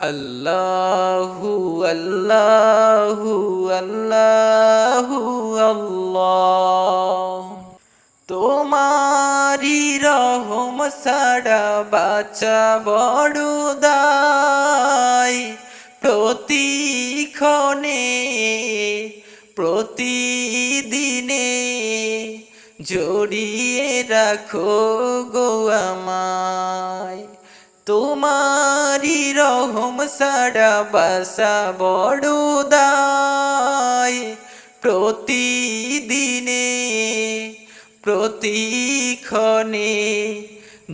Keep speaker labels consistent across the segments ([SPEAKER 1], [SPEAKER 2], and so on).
[SPEAKER 1] আল্লাহু আল্লাহু আল্লাহু আল্লাহ তোমারি রহম সাড়া বাচা বড় দায়। প্রতিক্ষণে, প্রতিদিনে জড়িয়ে রাখো গো আমায়। তোমারি রহম সাড়া বাসা বড় দায় প্রতিদিনে, প্রতিক্ষণে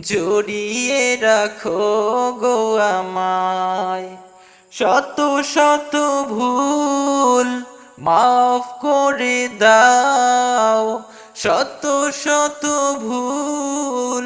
[SPEAKER 1] জড়িয়ে রাখো গো আমায়। শত শত ভুল মাফ করে দাও। শত শত ভুল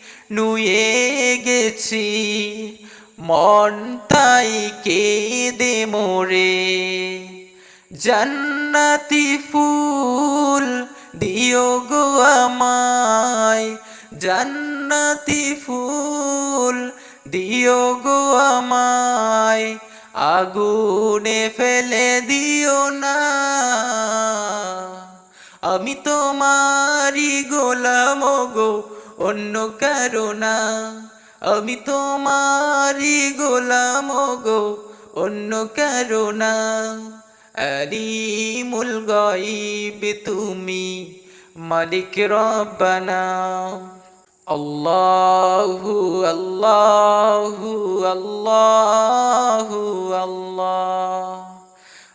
[SPEAKER 1] নুয়ে গেছি, মন তাই কেঁদে মোরে। জান্নাতি ফুল দিও গো আমায়, জান্নাতি ফুল দিও গো আমায়, আগুনে ফেলে দিও না। আমি তোমারি গোলাম গো অন্য কারণা আমি তোমারি গোলাম গো, অন্য কারণা আলিমুল গাইব তুমি, মালিক রব্বানা। আল্লাহু আল্লাহু আল্লাহু, আল্লাহ।